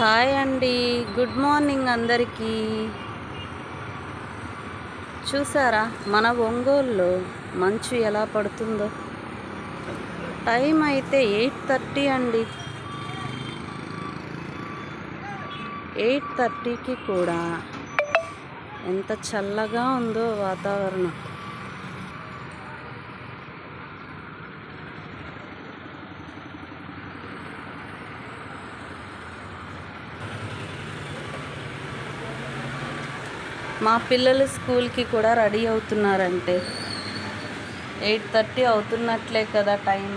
Hi అండి. Good morning అందరికీ. చూసారా మన ఒంగోలులో మంచు ఎలా పడుతుందో? టైం అయితే ఎయిట్ థర్టీ అండి. ఎయిట్ థర్టీకి కూడా ఎంత చల్లగా ఉందో వాతావరణం. మా పిల్లలు స్కూల్కి కూడా రెడీ అవుతున్నారంటే ఎయిట్ థర్టీ అవుతున్నట్లే కదా టైం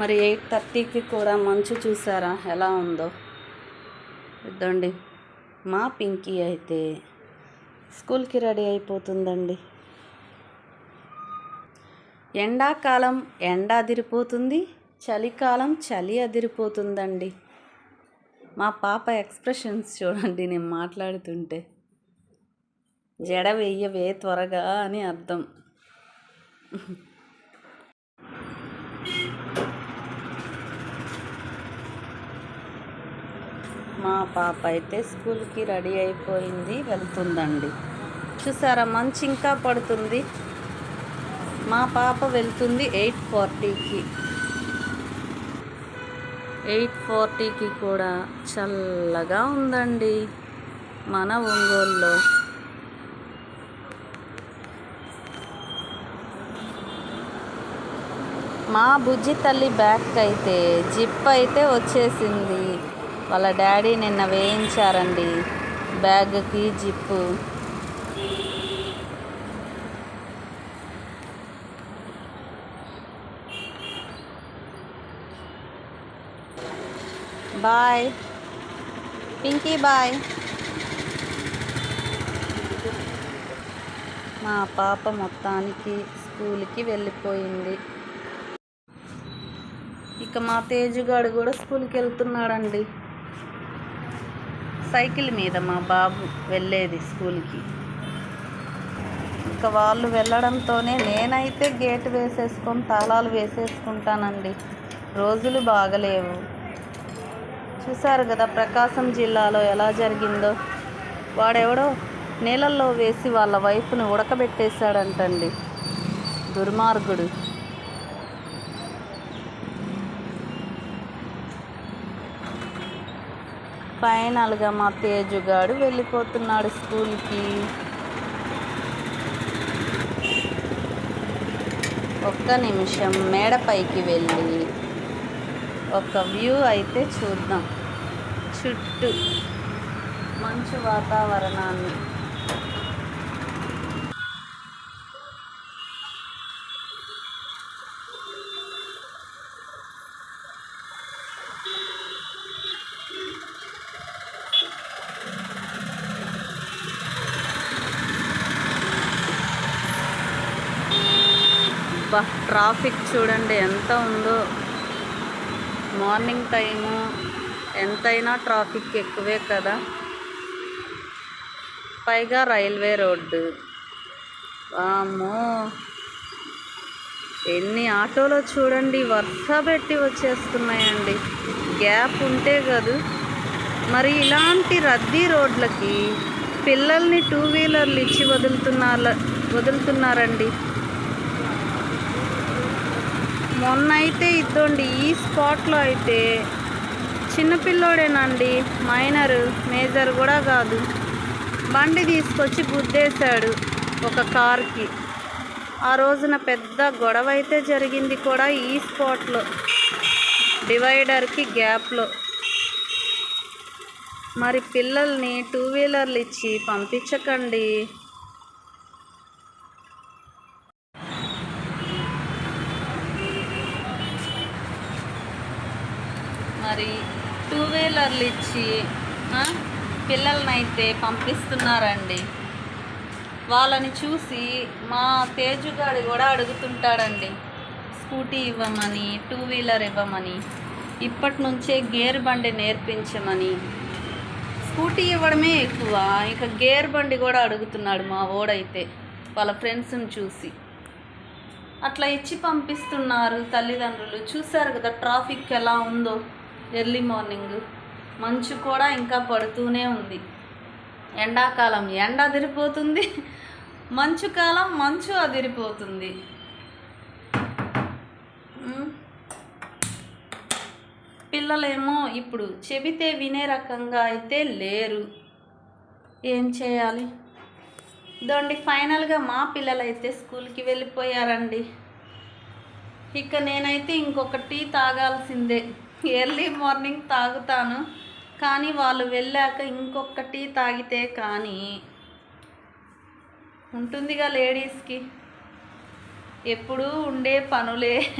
మరి ఎయిట్ థర్టీకి కూడా మంచు చూసారా? ఎలా ఉందో? ఇద్దండి. మా పింకీ అయితే స్కూల్కి రెడీ అయిపోతుందండి. ఎండాకాలం ఎండ అదిరిపోతుంది చలికాలం చలి అదిరిపోతుందండి. మా పాప ఎక్స్ప్రెషన్స్ చూడండి నేను మాట్లాడుతుంటే. జడ వెయ్యవే త్వరగా అని అర్థం. మా పాప అయితే స్కూల్కి రెడీ అయిపోయింది వెళ్తుందండి. చూసారా మంచి ఇంకా పడుతుంది. మా పాప వెళ్తుంది ఎయిట్ ఫార్టీకి. ఎయిట్ ఫార్టీకి కూడా చల్లగా ఉందండి మన ఒంగోలులో. మా బుజ్జి తల్లి బ్యాక్ అయితే జిప్ అయితే వచ్చేసింది. వాళ్ళ డాడీ నిన్న వేయించారండి బ్యాగ్కి జిప్పు. బాయ్ పింకీ బాయ్ మా పాప మొత్తానికి స్కూల్కి వెళ్ళిపోయింది. ఇక మా తేజుగాడు కూడా స్కూల్కి వెళ్తున్నాడండి. సైకిల్ మీద మా బాబు వెళ్ళేది స్కూల్కి. ఇక వాళ్ళు వెళ్ళడంతోనే నేనైతే గేట్ వేసేసుకొని తాళాలు వేసేసుకుంటానండి. రోజులు బాగలేవు. చూశారు కదా ప్రకాశం జిల్లాలో ఎలా జరిగిందో. వాడెవడో నీళ్ళల్లో వేసి వాళ్ళ వైఫ్ను ఉడకబెట్టేశాడంటండి. దుర్మార్గుడు. ఫైనల్గా మా తేజుగాడు వెళ్ళిపోతున్నాడు స్కూల్కి. ఒక్క నిమిషం మేడపైకి వెళ్ళి ఒక వ్యూ అయితే చూద్దాం. చుట్టూ మంచు వాతావరణాన్ని. ట్రాఫిక్ చూడండి ఎంత ఉందో. మార్నింగ్ టైము ఎంతైనా ట్రాఫిక్ ఎక్కువే కదా. పైగా రైల్వే రోడ్డు. వామ్మో. ఎన్ని ఆటోలో చూడండి వరుస పెట్టి వచ్చేస్తున్నాయండి. గ్యాప్ ఉంటే కదూ మరి ఇలాంటి రద్దీ రోడ్లకి పిల్లల్ని టూ వీలర్లు ఇచ్చి వదులుతున్నారు వదులుతున్నారండి. మొన్న అయితే ఇద్దండి ఈ స్పాట్లో అయితే. చిన్నపిల్లోడేనండి మైనర్ మేజర్ కూడా కాదు. బండి తీసుకొచ్చి గుద్దేశాడు ఒక కార్కి. ఆ రోజున పెద్ద గొడవ అయితే జరిగింది కూడా ఈ స్పాట్లో డివైడర్కి గ్యాప్లో. మరి పిల్లల్ని టూ వీలర్లు ఇచ్చి పంపించకండి మరి టూ వీలర్లు ఇచ్చి పిల్లలనైతే పంపిస్తున్నారండి. వాళ్ళని చూసి మా తేజుగాడు కూడా అడుగుతుంటాడండి స్కూటీ ఇవ్వమని టూ వీలర్ ఇవ్వమని ఇప్పటి నుంచే గేర్ బండి నేర్పించమని. స్కూటీ ఇవ్వడమే ఎక్కువ ఇంకా గేర్ బండి కూడా అడుగుతున్నాడు మా ఓడైతే వాళ్ళ ఫ్రెండ్స్ని చూసి. అట్లా ఇచ్చి పంపిస్తున్నారు తల్లిదండ్రులు. చూశారు కదా ట్రాఫిక్ ఎలా ఉందో. Early morning. మంచు కూడా ఇంకా పడుతూనే ఉంది. ఎండాకాలం ఎండ అదిరిపోతుంది. మంచు కాలం మంచు అదిరిపోతుంది. పిల్లలేమో ఇప్పుడు చెబితే వినే రకంగా అయితే లేరు. ఏం చేయాలి? దోండి ఫైనల్గా మా పిల్లలైతే స్కూల్కి వెళ్ళిపోయారండి. ఇక నేనైతే ఇంకొక టీ తాగాల్సిందే. ఎర్లీ మార్నింగ్ తాగుతాను. కానీ వాళ్ళు వెళ్ళాక ఇంకొక టీ తాగితే కానీ ఉంటుందిగా లేడీస్కి. ఎప్పుడూ ఉండే పనులే.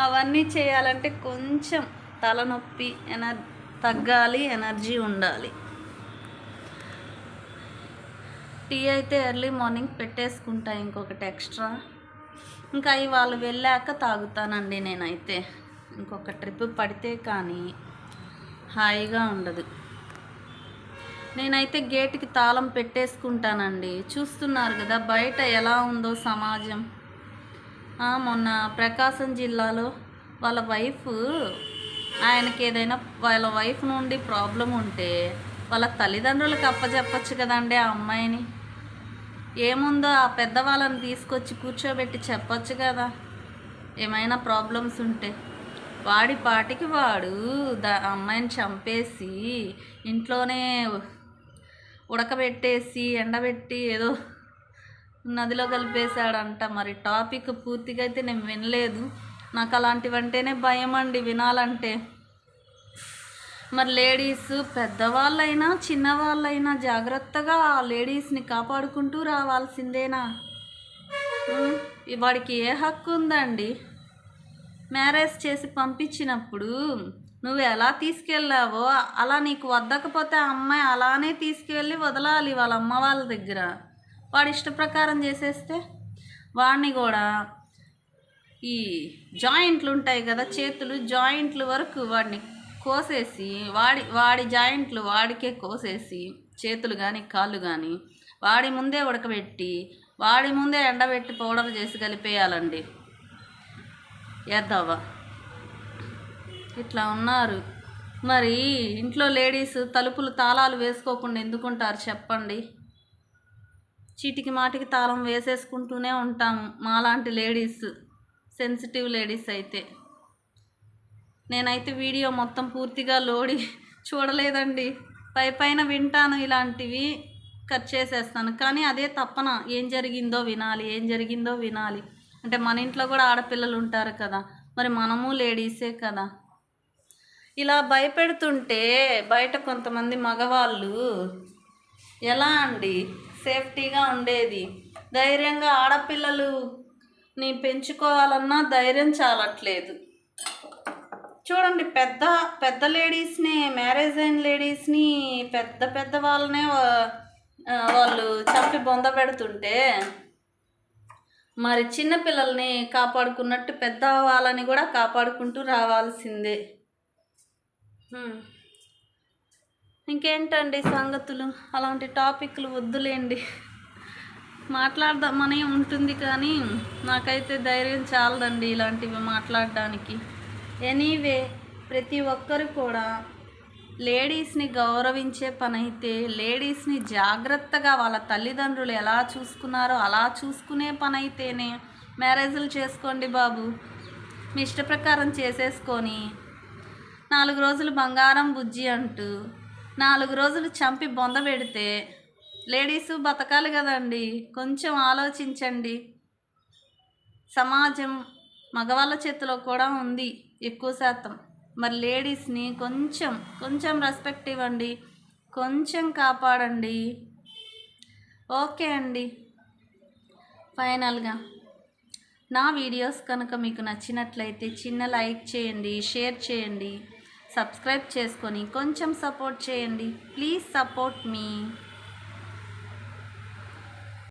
అవన్నీ చేయాలంటే కొంచెం తలనొప్పి ఎనర్ తగ్గాలి ఎనర్జీ ఉండాలి. టీ అయితే ఎర్లీ మార్నింగ్ పెట్టేసుకుంటా ఇంకొకటి ఎక్స్ట్రా. ఇంకా అవి వాళ్ళు వెళ్ళాక తాగుతానండి నేనైతే. ఇంకొక ట్రిప్ పడితే కానీ హాయిగా ఉండదు. నేనైతే గేటుకి తాళం పెట్టేసుకుంటానండి. చూస్తున్నారు కదా బయట ఎలా ఉందో సమాజం. మొన్న ప్రకాశం జిల్లాలో వాళ్ళ వైఫ్ ఆయనకి ఏదైనా వాళ్ళ వైఫ్ నుండి ప్రాబ్లం ఉంటే వాళ్ళ తల్లిదండ్రులకు అప్పచెప్పచ్చు కదండి ఆ అమ్మాయిని. ఏముందో ఆ పెద్దవాళ్ళని తీసుకొచ్చి కూర్చోబెట్టి చెప్పొచ్చు కదా. ఏమైనా ప్రాబ్లమ్స్ ఉంటే. వాడి పాటికి వాడు దా అమ్మాయిని చంపేసి ఇంట్లోనే ఉడకబెట్టేసి ఎండబెట్టి ఏదో నదిలో కలిపేశాడంట. మరి టాపిక్ పూర్తిగా అయితే నేను వినలేదు. నాకు అలాంటివంటేనే భయం అండి వినాలంటే. మరి లేడీస్ పెద్దవాళ్ళైనా చిన్నవాళ్ళైనా జాగ్రత్తగా ఆ లేడీస్ని కాపాడుకుంటూ రావాల్సిందేనా? వాడికి ఏ హక్కు ఉందండి? మ్యారేజ్ చేసి పంపించినప్పుడు నువ్వు ఎలా తీసుకెళ్ళావో అలా నీకు వద్దకపోతే ఆ అమ్మాయి అలానే తీసుకువెళ్ళి వదలాలి వాళ్ళ అమ్మ వాళ్ళ దగ్గర. వాడు ఇష్ట ప్రకారం చేసేస్తే వాడిని కూడా ఈ జాయింట్లు ఉంటాయి కదా చేతులు జాయింట్లు వరకు వాడిని కోసేసి వాడి వాడి జాయింట్లు వాడికే కోసేసి చేతులు కానీ కాళ్ళు కానీ వాడి ముందే ఉడకబెట్టి వాడి ముందే ఎండబెట్టి పౌడర్ చేసి కలిపేయాలండి. ఎద్దవ ఇట్లా ఉన్నారు. మరి ఇంట్లో లేడీస్ తలుపులు తాళాలు వేసుకోకుండా ఎందుకుంటారు చెప్పండి? చీటికి మాటికి తాళం వేసేసుకుంటూనే ఉంటాము మాలాంటి లేడీస్ సెన్సిటివ్ లేడీస్ అయితే. నేనైతే వీడియో మొత్తం పూర్తిగా లోడి చూడలేదండి. పై పైన వింటాను ఇలాంటివి కట్ చేసేస్తాను. కానీ అదే తప్పన. ఏం జరిగిందో వినాలి ఏం జరిగిందో వినాలి. అంటే మన ఇంట్లో కూడా ఆడపిల్లలు ఉంటారు కదా. మరి మనము లేడీసే కదా. ఇలా భయపెడుతుంటే బయట కొంతమంది మగవాళ్ళు ఎలా అండి? సేఫ్టీగా ఉండేది. ధైర్యంగా ఆడపిల్లలుని పెంచుకోవాలన్నా ధైర్యం చాలట్లేదు. చూడండి పెద్ద పెద్ద లేడీస్ని మ్యారేజ్ అయిన లేడీస్ని పెద్ద పెద్ద వాళ్ళనే వాళ్ళు చంపి బొంద పెడుతుంటే మరి చిన్నపిల్లల్ని కాపాడుకున్నట్టు పెద్ద వాళ్ళని కూడా కాపాడుకుంటూ రావాల్సిందే. ఇంకేంటండి సంగతులు? అలాంటి టాపిక్లు వద్దులేండి. మాట్లాడదామనే ఉంటుంది కానీ నాకైతే ధైర్యం చాలదండి ఇలాంటివి మాట్లాడడానికి. ఎనీవే ప్రతి ఒక్కరు కూడా లేడీస్ని గౌరవించే పని అయితే లేడీస్ని జాగ్రత్తగా వాళ్ళ తల్లిదండ్రులు ఎలా చూసుకున్నారో అలా చూసుకునే పని అయితేనే మ్యారేజ్లు చేసుకోండి బాబు. మీ ఇష్ట ప్రకారం చేసేసుకొని నాలుగు రోజులు బంగారం బుజ్జి అంటూ నాలుగు రోజులు చంపి బొంద పెడితే లేడీసు బతకాలి కదండి. కొంచెం ఆలోచించండి. సమాజం మగవాళ్ళ చేతిలో కూడా ఉంది ఎక్కువ శాతం. మరి లేడీస్ని కొంచెం కొంచెం రెస్పెక్ట్ ఇవ్వండి. కొంచెం కాపాడండి. ఓకే అండి. ఫైనల్గా నా వీడియోస్ కనుక మీకు నచ్చినట్లయితే చిన్న లైక్ చేయండి షేర్ చేయండి సబ్స్క్రైబ్ చేసుకొని కొంచెం సపోర్ట్ చేయండి. Please support me.